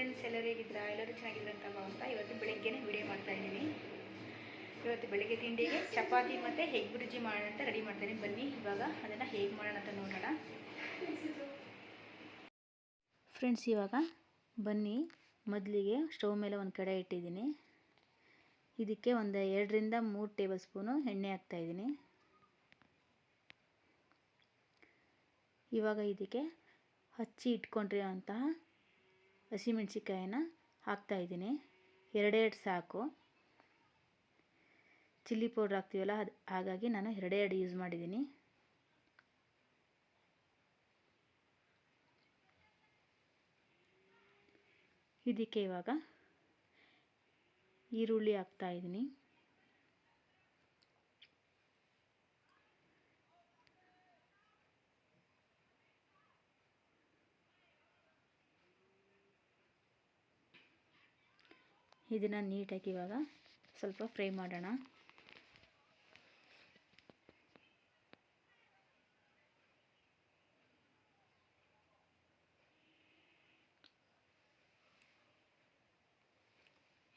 Friends ಎಲ್ಲರೂ ಹೇಗಿದ್ದೀರಾ? ಎಲ್ಲರೂ ಅಂತ ಇವತ್ತು ಬೆಳಗ್ಗೆನೇ ವಿಡಿಯೋ ಮಾಡ್ತಾ ಇದ್ದೀನಿ. ಇವತ್ತು ಬೆಳಗ್ಗೆ ತಿಂಡಿಗೆ ಚಪಾತಿ ಮತ್ತು ಹೆಗ್ ಬುರ್ಜಿ ಮಾಡೋಣ ಅಂತ ರೆಡಿ ಮಾಡ್ತೀನಿ. ಬನ್ನಿ, ಇವಾಗ ಅದನ್ನು ಹೇಗೆ ಮಾಡೋಣ ಅಂತ ನೋಡೋಣ. ಫ್ರೆಂಡ್ಸ್ ಇವಾಗ ಬನ್ನಿ. ಮೊದಲಿಗೆ ಸ್ಟವ್ ಮೇಲೆ ಒಂದು ಕಡೆ ಇಟ್ಟಿದ್ದೀನಿ. ಇದಕ್ಕೆ ಒಂದು ಎರಡರಿಂದ ಮೂರು ಟೇಬಲ್ ಸ್ಪೂನು ಎಣ್ಣೆ ಹಾಕ್ತಾಯಿದ್ದೀನಿ ಇವಾಗ ಇದಕ್ಕೆ ಹಚ್ಚಿ ಇಟ್ಕೊಂಡಿರೋಂತಹ ಹಸಿಮೆಣ್ಸಿಕಾಯಿನ ಹಾಕ್ತಾಯಿದ್ದೀನಿ ಎರಡೆರಡು ಸಾಕು. ಚಿಲ್ಲಿ ಪೌಡ್ರ್ ಹಾಕ್ತೀವಲ್ಲ, ಅದು ಹಾಗಾಗಿ ನಾನು ಎರಡೇ ಎರಡು ಯೂಸ್ ಮಾಡಿದ್ದೀನಿ. ಇದಕ್ಕೆ ಇವಾಗ ಈರುಳ್ಳಿ ಹಾಕ್ತಾಯಿದ್ದೀನಿ ಇದನ್ನು ನೀಟಾಗಿ ಇವಾಗ ಸ್ವಲ್ಪ ಫ್ರೈ ಮಾಡೋಣ.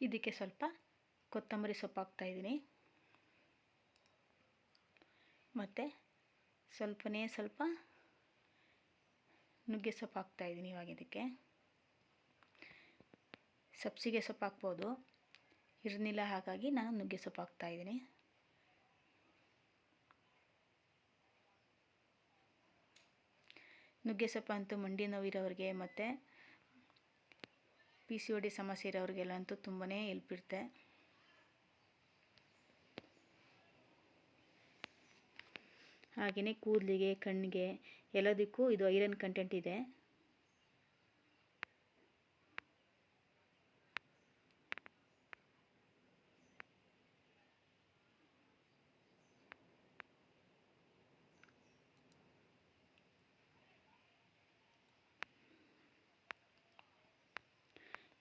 ಇದಕ್ಕೆ ಸ್ವಲ್ಪ ಕೊತ್ತಂಬರಿ ಸೊಪ್ಪು ಹಾಕ್ತಾಯಿದ್ದೀನಿ ಮತ್ತು ಸ್ವಲ್ಪನೇ ಸ್ವಲ್ಪ ನುಗ್ಗೆ ಸೊಪ್ಪು ಹಾಕ್ತಾಯಿದ್ದೀನಿ ಇವಾಗ ಇದಕ್ಕೆ. ಸಬ್ಸಿಗೆ ಸೊಪ್ಪು ಹಾಕ್ಬೋದು. ಇರಲಿಲ್ಲ ಹಾಗಾಗಿ ನಾನು ನುಗ್ಗೆ ಸೊಪ್ಪು ಹಾಕ್ತಾಯಿದ್ದೀನಿ ನುಗ್ಗೆ ಸೊಪ್ಪು ಅಂತೂ ಮಂಡಿ ನೋವಿರೋರಿಗೆ ಮತ್ತು ಪಿ ಸಿ ಒ ಡಿ ಸಮಸ್ಯೆ ಇರೋರಿಗೆಲ್ಲ ಅಂತೂ ತುಂಬಾ ಹೆಲ್ಪ್ ಇರುತ್ತೆ. ಹಾಗೆಯೇ ಕೂದಲಿಗೆ, ಕಣ್ಣಿಗೆ ಎಲ್ಲದಕ್ಕೂ ಇದು ಐರನ್ ಕಂಟೆಂಟ್ ಇದೆ.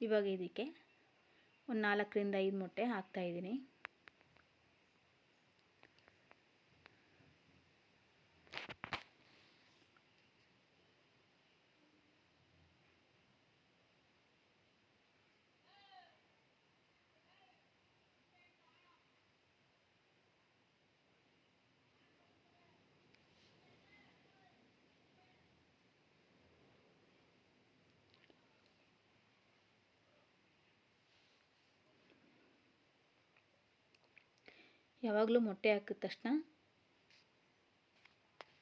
ಇವಾಗ ಇದಕ್ಕೆ ಒಂದು ನಾಲ್ಕರಿಂದ ಐದು ಮೊಟ್ಟೆ ಹಾಕ್ತಾಯಿದ್ದೀನಿ ಯಾವಾಗಲೂ ಮೊಟ್ಟೆ ಹಾಕಿದ ತಕ್ಷಣ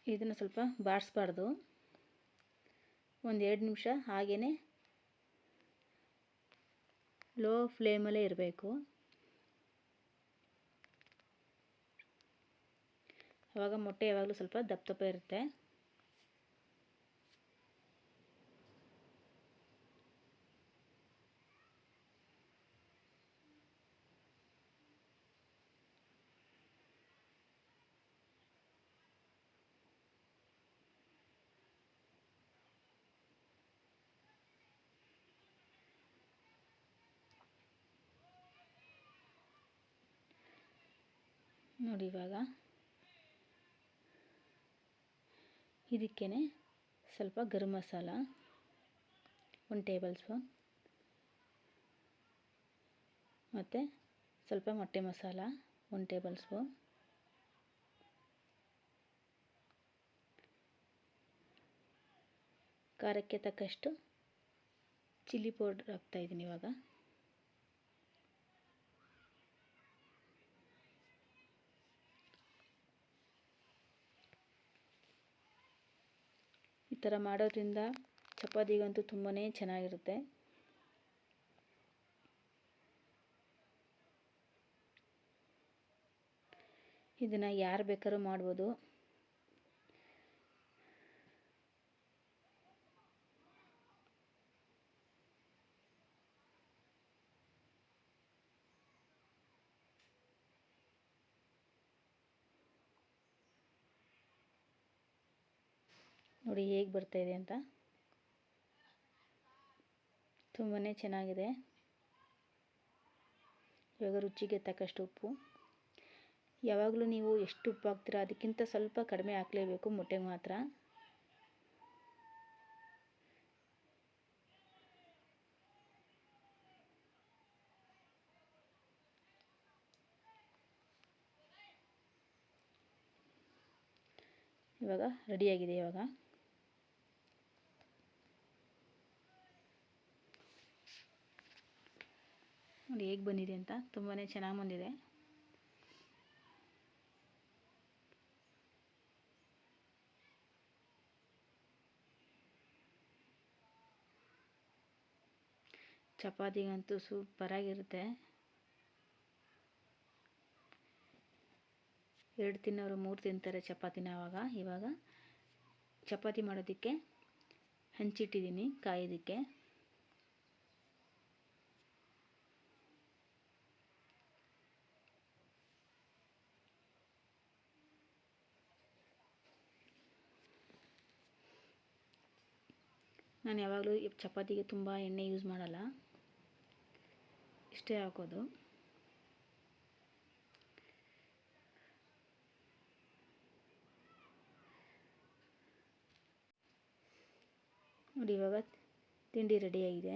ಇದನ್ನು ಸ್ವಲ್ಪ ಬಾಡಿಸ್ಬಾರ್ದು ಒಂದು ಎರಡು ನಿಮಿಷ ಹಾಗೆಯೇ ಲೋ ಫ್ಲೇಮಲ್ಲೇ ಇರಬೇಕು. ಆವಾಗ ಮೊಟ್ಟೆ ಯಾವಾಗಲೂ ಸ್ವಲ್ಪ ದಪ್ಪ ದಪ್ಪ ಇರುತ್ತೆ. ನೋಡಿ ಇವಾಗ. ಇದಕ್ಕೇ ಸ್ವಲ್ಪ ಗರಂ ಮಸಾಲ, ಒಂದು ಟೇಬಲ್ ಸ್ಪೂನ್. ಮತ್ತು ಸ್ವಲ್ಪ ಮೊಟ್ಟೆ ಮಸಾಲ, ಒಂದು ಟೇಬಲ್ ಸ್ಪೂನ್. ಖಾರಕ್ಕೆ ತಕ್ಕಷ್ಟು ಚಿಲ್ಲಿ ಪೌಡ್ರ್ ಹಾಕ್ತಾಯಿದ್ದೀನಿ ಇವಾಗ. ಥರ ಮಾಡೋದ್ರಿಂದ ಚಪಾತಿಗಂತೂ ತುಂಬಾ ಚೆನ್ನಾಗಿರುತ್ತೆ. ಇದನ್ನು ಯಾರು ಬೇಕಾದ್ರೂ ಮಾಡ್ಬೋದು. ನೋಡಿ ಹೇಗೆ ಬರ್ತಾ ಇದೆ ಅಂತ. ತುಂಬಾ ಚೆನ್ನಾಗಿದೆ. ಇವಾಗ ರುಚಿಗೆ ತಕ್ಕಷ್ಟು ಉಪ್ಪು. ಯಾವಾಗಲೂ ನೀವು ಎಷ್ಟು ಉಪ್ಪು ಹಾಕ್ತೀರಾ, ಅದಕ್ಕಿಂತ ಸ್ವಲ್ಪ ಕಡಿಮೆ ಹಾಕಲೇಬೇಕು, ಮೊಟ್ಟೆಗೆ ಮಾತ್ರ. ಇವಾಗ ರೆಡಿಯಾಗಿದೆ ಇವಾಗ. ನೋಡಿ ಹೇಗೆ ಬಂದಿದೆ ಅಂತ ತುಂಬಾ ಚೆನ್ನಾಗಿ ಬಂದಿದೆ. ಚಪಾತಿಗಂತೂ ಸೂಪರಾಗಿರುತ್ತೆ ಎರಡು ತಿನ್ನೋರು ಮೂರು ತಿಂತಾರೆ ಚಪಾತಿನ ಆವಾಗ ಇವಾಗ ಚಪಾತಿ ಮಾಡೋದಕ್ಕೆ ಹಂಚಿಟ್ಟಿದ್ದೀನಿ ಕಾಯೋದಕ್ಕೆ. ನಾನು ಯಾವಾಗಲೂ ಚಪಾತಿಗೆ ತುಂಬ ಎಣ್ಣೆ ಯೂಸ್ ಮಾಡಲ್ಲ. ಇಷ್ಟೇ ಹಾಕೋದು. ನೋಡಿ ಇವಾಗ ತಿಂಡಿ ರೆಡಿಯಾಗಿದೆ